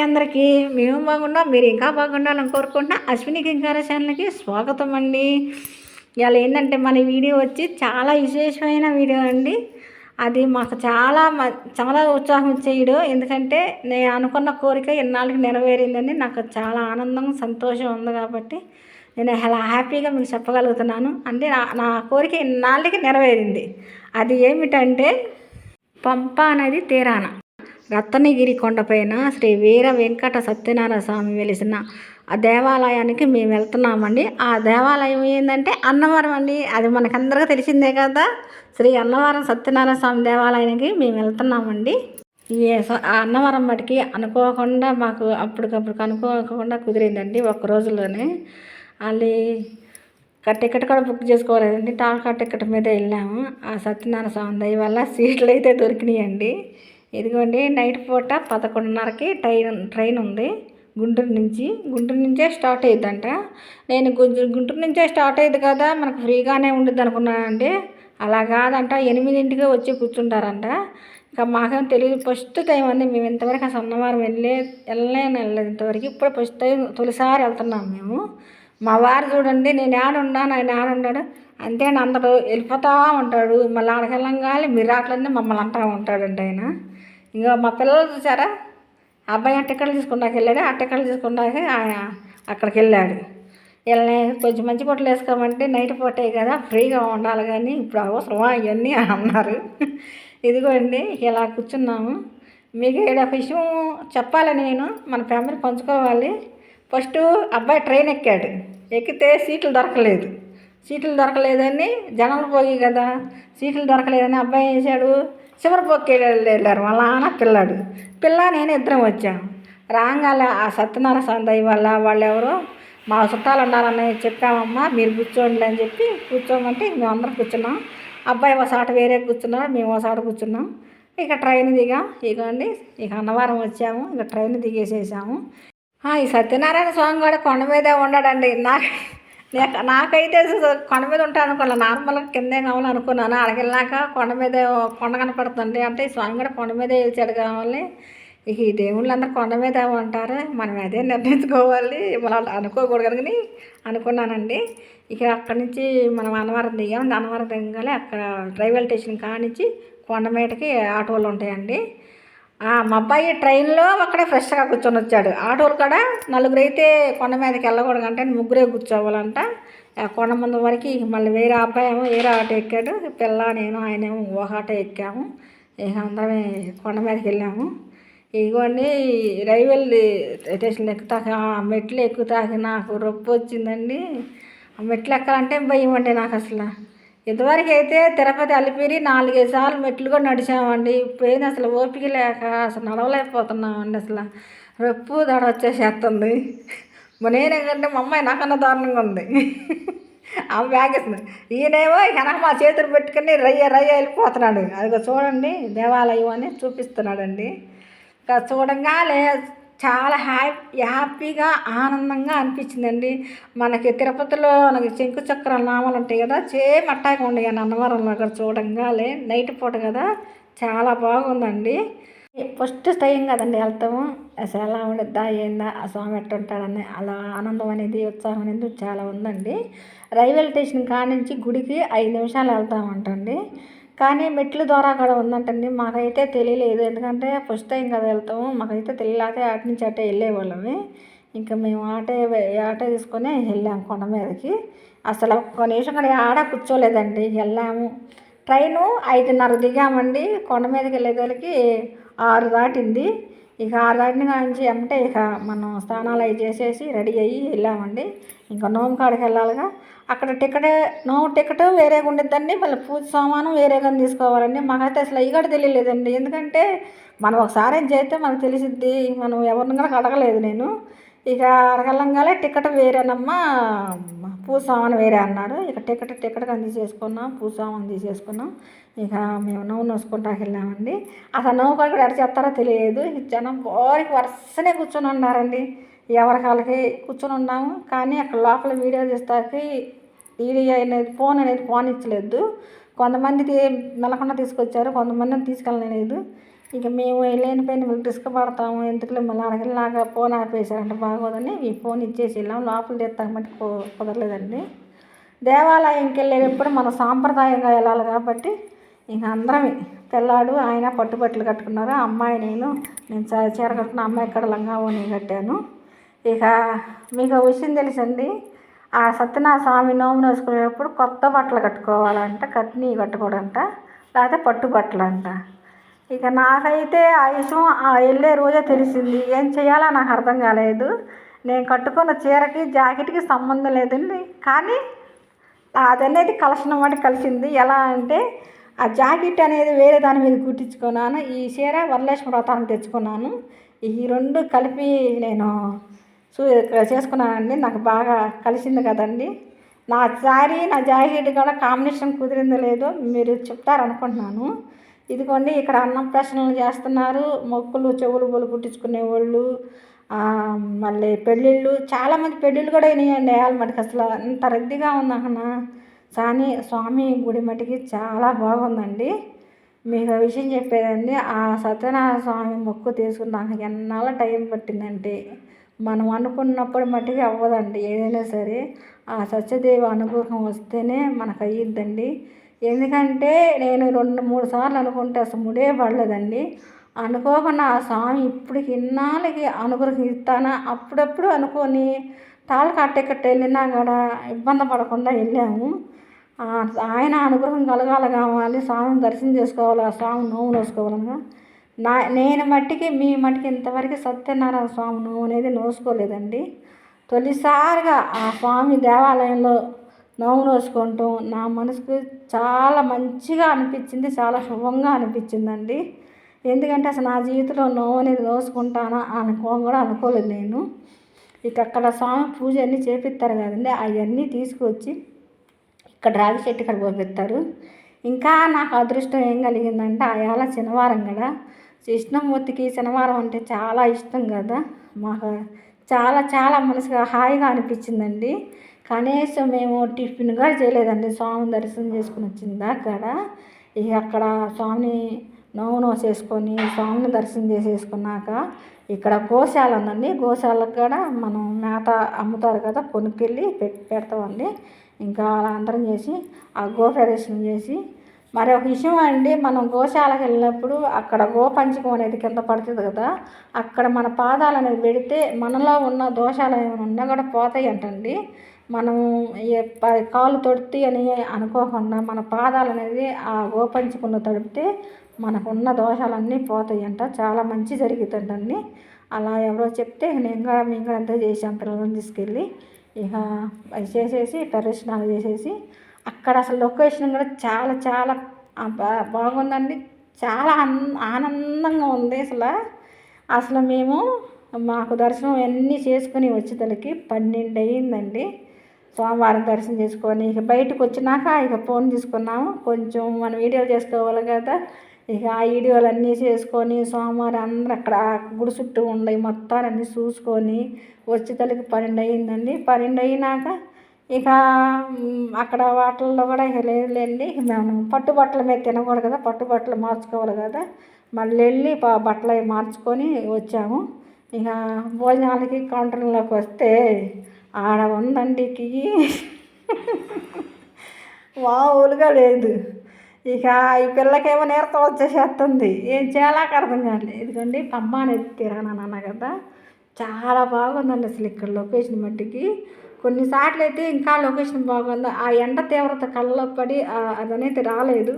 అందరికీ మేము బాగున్నాం మీరు ఇంకా బాగుండాలని కోరుకుంటున్నా. అశ్విని కింకార ఛానల్కి స్వాగతం అండి. ఇవాళ ఏంటంటే మన వీడియో వచ్చి చాలా విశేషమైన వీడియో అండి. అది మాకు చాలా మ- చాలా ఉత్సాహం ఇచ్చే ఎందుకంటే నేను అనుకున్న కోరిక ఎన్నాళ్ళకి నెరవేరిందని నాకు చాలా ఆనందం సంతోషం ఉంది కాబట్టి నేను అలా హ్యాపీగా మీకు చెప్పగలుగుతున్నాను. అంటే నా నా కోరిక ఇన్నాళ్ళకి నెరవేరింది? అది ఏమిటంటే పంప అనేది తీరాన. రత్నగిరి కొండపైన శ్రీ వీర వెంకట సత్యనారాయణ స్వామి వెలిసిన ఆ దేవాలయానికి మేము వెళ్తున్నామండి. ఆ దేవాలయం ఏంటంటే అన్నవరం అండి. అది మనకందరికీ తెలిసిందే కదా. శ్రీ అన్నవరం సత్యనారాయణ స్వామి దేవాలయానికి మేము వెళ్తున్నామండి. ఈ స- అన్నవరం మటుకి అనుకోకుండా మాకు అప్పటికప్పుడు అనుకోకుండా కుదిరిందండి ఒక్క రోజులోనే అది టికెట్ కూడా బుక్ చేసుకోలేదండి. టాకా టికెట్ మీద వెళ్ళాము. ఆ సత్యనారాయణ స్వామి దయ వల్ల సీట్లు అయితే దొరికినాయండి. ఇదిగోండి నైట్ పూట పదకొండున్నరకి ట్రైన్ ట్రైన్ ఉంది. గుంటూరు నుంచి గుంటూరు నుంచే స్టార్ట్ అయ్యిద్దంట నేను గుంటూరు నుంచే స్టార్ట్ అయ్యింది కదా? మనకు ఫ్రీగానే ఉండిద్ది అనుకున్నానండి. అలా కాదంట ఎనిమిదింటికి వచ్చి కూర్చుంటారంట. ఇంకా మాకేం తెలియదు ఫస్ట్ టైం అండి. మేము ఇంతవరకు ఆ సన్నవారం వెళ్ళే వెళ్ళలేను వెళ్ళలేదు ఇంతవరకు ఇప్పుడు ఫస్ట్ టైం తొలిసారి వెళ్తున్నాం మేము. మా వారు చూడండి నేను ఆడున్నాను ఆయన ఆడున్నాడు అంతే అందరూ వెళ్ళిపోతా ఉంటాడు. మళ్ళీ ఆడకి వెళ్ళంగానే మీరు ఆటలన్నీ మమ్మల్ని అంటా ఉంటాడండి ఆయన. ఇంకా మా పిల్లలు చూసారా? అబ్బాయి ఆ టికెట్లు తీసుకున్నాక వెళ్ళాడు ఆ టికెట్లు తీసుకున్నాక ఆయన అక్కడికి వెళ్ళాడు. వీళ్ళని కొంచెం మంచి బట్టలు వేసుకోమంటే నైట్ పూటే కదా ఫ్రీగా ఉండాలి కానీ ఇప్పుడు అవసరమా ఇవన్నీ అని అన్నారు. ఇదిగోండి ఇలా కూర్చున్నాము. మీకు ఇక్కడ ఒక విషయం చెప్పాలి నేను మన ఫ్యామిలీ పంచుకోవాలి. ఫస్ట్ అబ్బాయి ట్రైన్ ఎక్కాడు. ఎక్కితే సీట్లు దొరకలేదు. సీట్లు దొరకలేదని జనాలు పోయి కదా సీట్లు దొరకలేదని అబ్బాయి వేసాడు చేశాడు చివరి పోక్కి వెళ్ళారు వాళ్ళ నాన్న పిల్లాడు. పిల్ల నేను ఇద్దరం వచ్చాం. రాగాల ఆ సత్యనారాయణ స్వామి వల్ల వాళ్ళు ఎవరో మా చుట్టాలు ఉండాలని చెప్పామమ్మా మీరు కూర్చోండి అని చెప్పి కూర్చోమంటే మేము అందరం కూర్చున్నాం. అబ్బాయి ఒకసాట వేరే కూర్చున్నాడు మేము ఒకసాట కూర్చున్నాం. ఇక ట్రైన్ దిగా ఇగోండి ఇక అన్నవరం వచ్చాము ఇక ట్రైన్ దిగేసేసాము. ఈ సత్యనారాయణ స్వామి కూడా కొండ మీదే ఉన్నాడండి నాకు నాకైతే కొండ మీద ఉంటాను అనుకోలే. నార్మల్గా కిందే కావాలి అనుకున్నాను. వెళ్ళాక కొండ మీద కొండ కనపడుతుంది అంటే ఈ స్వామి కూడా కొండ మీదే వెళ్చాడు కావాలి. ఇక ఈ దేవుళ్ళు అందరూ కొండ మీద ఉంటారు మనం అదే నిర్ణయించుకోవాలి. మనం అనుకోకూడదు కానీ అనుకున్నానండి. ఇక అక్కడి నుంచి మనం అన్నవరం దిగాం. అన్నవరం దిగాలి అక్కడ రైల్వే స్టేషన్ కానించి కొండ మీదకి ఆటోలు ఉంటాయండి. మా అబ్బాయి ట్రైన్లో అక్కడే ఫ్రెష్గా కూర్చొని వచ్చాడు. ఆటోలు కూడా నలుగురు అయితే కొండ మీదకి వెళ్ళకూడదు అంటే ముగ్గురే కూర్చోవాలంట. ఆ కొండ ముందు వరకు మళ్ళీ వేరే అబ్బాయి ఏమో వేరే ఆటో ఎక్కాడు. పిల్ల నేను ఆయన ఏమో ఒక ఆటో ఎక్కాము. ఇక అందరం కొండ మీదకి వెళ్ళాము. ఇదిగోండి రైల్వే స్టేషన్ ఎక్కుతాక ఆ మెట్లు ఎక్కుతాక నాకు రొప్పి వచ్చిందండి. ఆ మెట్లు ఎక్కాలంటే భయం అండి నాకు అసలు. ఇంతవరకు అయితే తిరుపతి అలిపిరి నాలుగైదు సార్లు మెట్లు కూడా నడిచామండి. ఇప్పుడైంది అసలు ఓపిక లేక అసలు నడవలేకపోతున్నామండి అసలు. రొప్పు దడ వచ్చేసేస్తుంది. మా నేను కంటే మా అమ్మాయి నాకన్నా దారుణంగా ఉంది. ఆమె బ్యాగేస్తుంది ఈయనేమో వెనక మా చేతులు పెట్టుకుని రయ్య రయ్య వెళ్ళిపోతున్నాడు. అది చూడండి దేవాలయం అని చూపిస్తున్నాడండి. ఇంకా చూడంగానే చాలా హ్యాపీ హ్యాపీగా ఆనందంగా అనిపించిందండి. మనకి తిరుపతిలో మనకి శంకు చక్ర నామాలు ఉంటాయి కదా సేమ్ అట్టాగా ఉండే అన్నవరంలో అక్కడ చూడంగానే నైట్ పూట కదా చాలా బాగుందండి. ఫస్ట్ టైం కదండి వెళ్తాము. అసలు ఎలా ఉండిద్దా ఏందా ఆ స్వామి ఎట్టుంటాడని అలా ఆనందం అనేది ఉత్సాహం అనేది చాలా ఉందండి. రైల్వే స్టేషన్ కానించి గుడికి ఐదు నిమిషాలు వెళ్తామంటండి. కానీ మెట్ల ద్వారా కూడా ఉందంటండి. మాకైతే తెలియలేదు. ఎందుకంటే ఫస్ట్ టైం కదా వెళ్తాము. మాకైతే తెలియలేక అటు నుంచి అటే వెళ్ళేవాళ్ళమే. ఇంకా మేము ఆటే ఆటో తీసుకొని వెళ్ళాము కొండ మీదకి. అసలు ఒక్క నిమిషం కానీ ఆడ కూర్చోలేదండి. వెళ్ళాము. ట్రైను ఐదున్నర దిగామండి. కొండ మీదకి వెళ్ళేదానికి ఆరు దాటింది. ఇక ఆరు నుంచి అంటే ఇక మనం స్నానాలు అవి చేసేసి రెడీ అయ్యి వెళ్ళామండి. ఇంకా నోము కాడికి వెళ్ళాలిగా. అక్కడ టికెట్ నోము టికెట్ వేరేగా ఉండిద్దండి. మళ్ళీ పూజ సామాను వేరేగా తీసుకోవాలండి. మాకైతే అసలు అయ్యి కూడా తెలియలేదండి. ఎందుకంటే మనం ఒకసారి ఏం చేస్తే మనకు తెలిసిద్ది. మనం ఎవరిని కూడా అడగలేదు నేను. ఇక అడగలంగానే టికెట్ వేరేనమ్మా. పూసామని వేరే అన్నారు. ఇక టికెట్ టికెట్ అంది చేసుకున్నాం పూజ అంది చేసుకున్నాం. ఇక మేము నవ్వు నోసుకుంటాకి వెళ్ళామండి. అసలు నవ్వు కూడా ఎడ చేస్తారో తెలియదు. జనం బోరికి వరుసనే కూర్చొని ఉన్నారండి. ఎవరి కాళ్ళకి కూర్చొని ఉన్నాము. కానీ అక్కడ లోపల వీడియో తీస్తాకి వీడియో అనేది ఫోన్ అనేది ఫోన్ ఇచ్చలేదు. కొంతమంది మెలకుండా తీసుకొచ్చారు కొంతమంది తీసుకెళ్ళలేదు. ఇక మేము లేనిపోయిన పైన పడతాము ఎందుకులే మళ్ళీ అడగలాగా ఫోన్ ఆపేశారంటే బాగోదని ఈ ఫోన్ ఇచ్చేసి వెళ్ళాం లోపల తెస్తాం బట్టి కుదరలేదండి. దేవాలయంకి వెళ్ళేటప్పుడు మన సాంప్రదాయంగా వెళ్ళాలి కాబట్టి ఇంక అందరం పిల్లాడు ఆయన పట్టుబట్టలు కట్టుకున్నారు అమ్మాయి నేను నేను చీర కట్టుకున్న అమ్మాయి ఇక్కడ లంగా ఓని కట్టాను. ఇక మీకు విషయం తెలుసండి ఆ సత్యనారాయణ స్వామి నోము వేసుకునేటప్పుడు కొత్త బట్టలు కట్టుకోవాలంట కట్ని కట్టుకోడంట లేకపోతే పట్టు బట్టలు అంట ఇక నాకైతే ఆ విషయం ఆ వెళ్ళే రోజే తెలిసింది. ఏం చేయాలో నాకు అర్థం కాలేదు. నేను కట్టుకున్న చీరకి జాకెట్కి సంబంధం లేదండి. కానీ అది అనేది కలిసిన మాట కలిసింది. ఎలా అంటే ఆ జాకెట్ అనేది వేరే దాని మీద కుట్టించుకున్నాను. ఈ చీర వరలక్ష్మి వ్రతానికి తెచ్చుకున్నాను. ఈ రెండు కలిపి నేను చూ చేసుకున్నానండి. నాకు బాగా కలిసింది కదండి. నా శారీ నా జాకెట్ కూడా కాంబినేషన్ కుదిరిందో లేదో మీరు చెప్తారనుకుంటున్నాను. ఇదిగోండి ఇక్కడ అన్నం ప్రశ్నలు చేస్తున్నారు. మొక్కులు చెవులు బొలు పుట్టించుకునే వాళ్ళు మళ్ళీ పెళ్ళిళ్ళు. చాలామంది పెళ్ళిళ్ళు కూడా అయినాయండి వేయాలి మటుకు అసలు అంత రద్దీగా ఉందన్న సాని స్వామి గుడి మటుకి చాలా బాగుందండి. మీకు విషయం చెప్పేదండి. ఆ సత్యనారాయణ స్వామి మొక్కు తీసుకున్నాక ఎన్నాళ్ళ టైం పట్టిందంటే మనం అనుకున్నప్పుడు మట్టుకి అవ్వదండి. ఏదైనా సరే ఆ సత్యదేవి అనుగ్రహం వస్తేనే మనకు అయ్యిద్దండి. ఎందుకంటే నేను రెండు మూడు సార్లు అనుకుంటే అసలు ముడే పడలేదండి. అనుకోకుండా ఆ స్వామి ఇప్పటికి ఇన్నాళ్ళకి అనుగ్రహిస్తానా అప్పుడప్పుడు అనుకొని తాళ్ళు కట్టెక్కట్టు వెళ్ళినా కూడా ఇబ్బంది పడకుండా వెళ్ళాము. ఆయన అనుగ్రహం కలగాలి కావాలి స్వామిని దర్శనం చేసుకోవాలి ఆ స్వామి నోవు నోసుకోవాలన్నా నా నేను మట్టికి మీ మట్టికి ఇంతవరకు సత్యనారాయణ స్వామి నోవు అనేది నోసుకోలేదండి. తొలిసారిగా ఆ స్వామి దేవాలయంలో నోము నోసుకుంటూ నా మనసుకు చాలా మంచిగా అనిపించింది చాలా శుభంగా అనిపించిందండి. ఎందుకంటే అసలు నా జీవితంలో నోవు అనేది నోసుకుంటానా అనుకో కూడా అనుకోలేదు నేను. ఇక అక్కడ స్వామి పూజ అన్నీ చేపిస్తారు కదండి అవన్నీ తీసుకొచ్చి ఇక్కడ రాగి చెట్టు ఇక్కడ పంపిస్తారు. ఇంకా నాకు అదృష్టం ఏం కలిగిందంటే ఆయాల శనివారం కదా. కృష్ణమూర్తికి శనివారం అంటే చాలా ఇష్టం కదా. మాకు చాలా చాలా మనసుగా హాయిగా అనిపించిందండి. కనీసం మేము టిఫిన్ కూడా చేయలేదండి. స్వామి దర్శనం చేసుకుని వచ్చింది అక్కడ ఇక అక్కడ స్వామిని నోము చేసుకొని స్వామిని దర్శనం చేసేసుకున్నాక ఇక్కడ గోశాల ఉందండి. గోశాలకు కూడా మనం మేత అమ్ముతారు కదా కొనుక్కెళ్ళి పెట్టి పెడతామండి. ఇంకా అలా అందరం చేసి ఆ గో ప్రదర్శన చేసి మరి ఒక విషయం అండి మనం గోశాలకు వెళ్ళినప్పుడు అక్కడ గోపంచకం అనేది కింద పడుతుంది కదా అక్కడ మన పాదాలు అనేది పెడితే మనలో ఉన్న దోషాలు ఏమైనా ఉన్నా కూడా పోతాయి అంటండి మనం కాలు తొడితే అని అనుకోకుండా మన పాదాలు అనేది ఆ గోపంచకుండా తడిపితే మనకున్న దోషాలన్నీ అంట చాలా మంచి జరుగుతుందండి అలా ఎవరో చెప్తే నేను కూడా మేము కూడా అంతా చేసాం పిల్లలను తీసుకెళ్ళి. ఇక చేసేసి ప్రదర్శనాలు చేసేసి అక్కడ అసలు లొకేషన్ కూడా చాలా చాలా బాగుందండి. చాలా ఆనందంగా ఉంది అసలు. అసలు మేము మాకు దర్శనం అన్నీ చేసుకుని వచ్చేతలకి పన్నెండు అయ్యిందండి సోమవారం దర్శనం చేసుకొని ఇక బయటకు వచ్చినాక ఇక ఫోన్ తీసుకున్నాము. కొంచెం మనం వీడియోలు చేసుకోవాలి కదా. ఇక ఆ వీడియోలు అన్నీ చేసుకొని సోమవారం అందరూ అక్కడ గుడి చుట్టూ ఉండయి మొత్తాన్ని చూసుకొని వచ్చేతలకి పన్నెండు అయ్యిందండి పన్నెండు అయినాక ఇక అక్కడ వాటిల్లో కూడా ఇక వెళ్ళి మేము పట్టు బట్టల మీద తినకూడదు కదా పట్టు బట్టలు మార్చుకోవాలి కదా. మళ్ళీ వెళ్ళి బట్టలు అవి మార్చుకొని వచ్చాము. ఇక భోజనాలకి కౌంటర్లోకి వస్తే ఆడ ఉందండి మామూలుగా లేదు. ఇక ఈ పిల్లకేమో నీరసం వచ్చేసేస్తుంది. ఏం చేయాలా అర్థం కాదు ఇదిగోండి పంబాని తిరగనా అన్న కదా. చాలా బాగుందండి అసలు ఇక్కడ లొకేషన్ మట్టికి. కొన్నిసార్లు అయితే ఇంకా లొకేషన్ బాగుంది? ఆ ఎండ తీవ్రత కళ్ళలో పడి అదనైతే రాలేదు.